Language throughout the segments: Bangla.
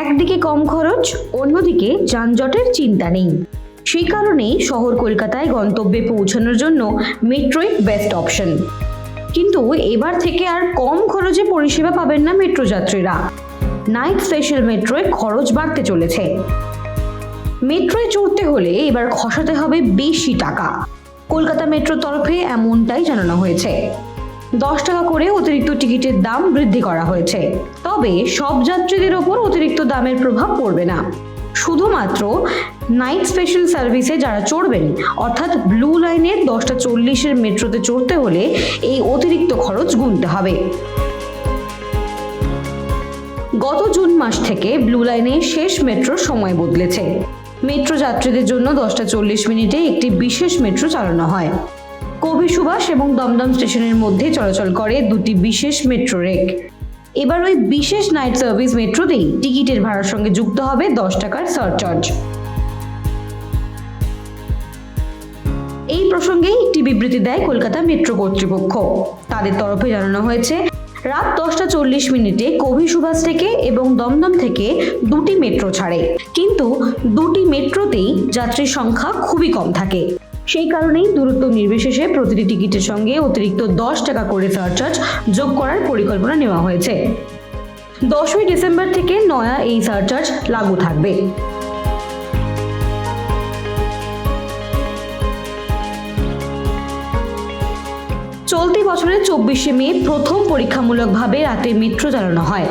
একদিকে কম খরচ, অন্যদিকে যানজটের চিন্তা নেই। সেই কারণেই শহর কলকাতায় গন্তব্যে পৌঁছানোর জন্য মেট্রোই বেস্ট অপশন কিন্তু এবার থেকে আর কম খরচে পরিষেবা পাবেন না মেট্রো যাত্রীরা। নাইট স্পেশাল মেট্রোয় খরচ বাড়তে চলেছে। মেট্রোয় চড়তে হলে এবার খসাতে হবে বেশি টাকা। কলকাতা মেট্রোর তরফে এমনটাই জানানো হয়েছে। দশ টাকা করে অতিরিক্ত টিকিটের দাম বৃদ্ধি করা হয়েছে। তবে সব যাত্রীদের ওপর অতিরিক্ত দামের প্রভাব পড়বে না। শুধুমাত্র নাইট স্পেশাল সার্ভিসে যারা চড়বেন, অর্থাৎ ব্লু লাইনের দশটা চল্লিশের মেট্রোতে চড়তে হলে এই অতিরিক্ত খরচ গুনতে হবে। গত জুন মাস থেকে ব্লু লাইনে শেষ মেট্রোর সময় বদলেছে। মেট্রো যাত্রীদের জন্য দশটা চল্লিশ মিনিটে একটি বিশেষ মেট্রো চালানো হয়। কবি সুভাষ এবং দমদম স্টেশনের মধ্যে চলাচল করে দুটি বিশেষ মেট্রো রেক। এবার ওই বিশেষ নাইট সার্ভিস মেট্রোতেই টিকিটের ভাড়ার সঙ্গে যুক্ত হবে দশ টাকার সারচার্জ এই প্রসঙ্গে একটি বিবৃতি দেয় কলকাতা মেট্রো কর্তৃপক্ষ। তাদের তরফে জানানো হয়েছে, রাত দশটা চল্লিশ মিনিটে কবি সুভাষ থেকে এবং দমদম থেকে দুটি মেট্রো ছাড়ে। কিন্তু দুটি মেট্রোতেই যাত্রীর সংখ্যা খুবই কম থাকে। সেই কারণেই দূরত্ব নির্বিশেষে প্রতিটি টিকিটের সঙ্গে অতিরিক্ত দশ টাকা করে সারচার্জ যোগ করার পরিকল্পনা নেওয়া হয়েছে। দশই ডিসেম্বর থেকে নয়া এই সারচার্জ লাগু থাকবে। চলতি বছরের চব্বিশে মে প্রথম পরীক্ষামূলকভাবে রাতে মেট্রো চালানো হয়।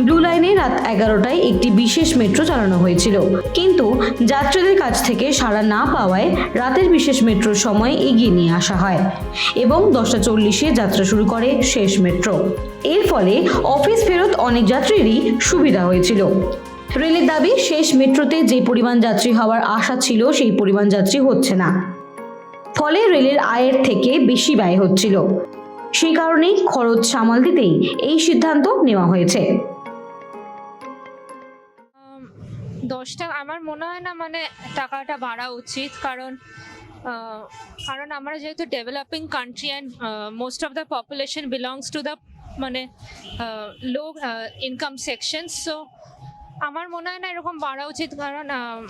ব্লু লাইনে রাত এগারোটায় একটি বিশেষ মেট্রো চালানো হয়েছিল। কিন্তু যাত্রীদের কাছ থেকে সাড়া না পাওয়ায় রাতের বিশেষ মেট্রোর সময় এগিয়ে নিয়ে আসা হয় এবং দশটা চল্লিশে যাত্রা শুরু করে শেষ মেট্রো। এর ফলে অফিস ফেরত অনেক যাত্রীরই সুবিধা হয়েছিল। রেলের দাবি, শেষ মেট্রোতে যে পরিমাণ যাত্রী হওয়ার আশা ছিল, সেই পরিমাণ যাত্রী হচ্ছে না। ফলে রেলের আয়ের থেকে বেশি ব্যয় হচ্ছিল। সেই কারণেই খরচ সামাল দিতেই এই সিদ্ধান্ত নেওয়া হয়েছে। আম, দশ টাকা আমার মনে হয় না মানে টাকাটা বাড়া উচিত কারণ কারণ আমরা যেহেতু developing country and most of the population belongs to the মানে লো ইনকাম সেকশন সো আমার মনে হয় না এরকম বাড়া উচিত কারণ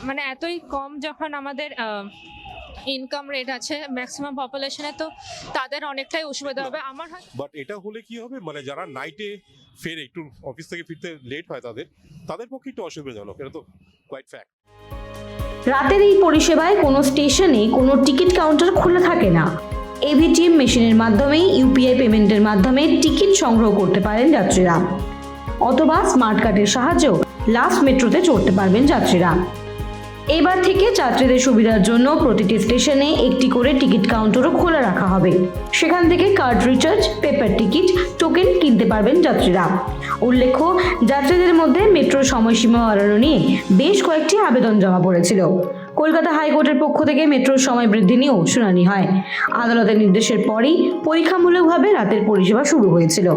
মানে এতই কম যখন আমাদের ইনকাম রেট আছে ম্যাক্সিমাম পপুলেশনে তো তাদের অনেকটাই অসুবিধা হবে। আমার হয় বাট এটা হলে কি হবে? মানে যারা নাইটে ফেরে একটু অফিস থেকে ফিরতে লেট হয় তাদের তাদের পক্ষে একটু অসুবিধাজনক এটা তো কোয়াইট ফ্যাক্ট রাতের এই পরিষেবায় কোনো স্টেশনে কোনো টিকিট কাউন্টার খোলা থাকে না। এভিটিএম মেশিনের মাধ্যমেই ইউপিআই পেমেন্টের মাধ্যমে টিকিট সংগ্রহ করতে পারেন যাত্রীরা। অথবা স্মার্ট কার্ডের সাহায্যেও লাস্ট মেট্রোতে চড়তে পারবেন যাত্রীরা। এবার থেকে যাত্রীদের সুবিধার জন্য প্রতিটি স্টেশনে একটি করে টিকিট কাউন্টারও খোলা রাখা হবে। সেখান থেকে card recharge, paper ticket, token কিনতে পারবেন যাত্রীরা। উল্লেখ্য, যাত্রীদের মধ্যে মেট্রোর সময়সীমা বাড়ানো নিয়ে বেশ কয়েকটি আবেদন জমা পড়েছিল। কলকাতা হাইকোর্টের পক্ষ থেকে মেট্রোর সময় বৃদ্ধি নিয়েও শুনানি হয়। আদালতের নির্দেশের পরই পরীক্ষামূলকভাবে রাতের পরিষেবা শুরু হয়েছিল।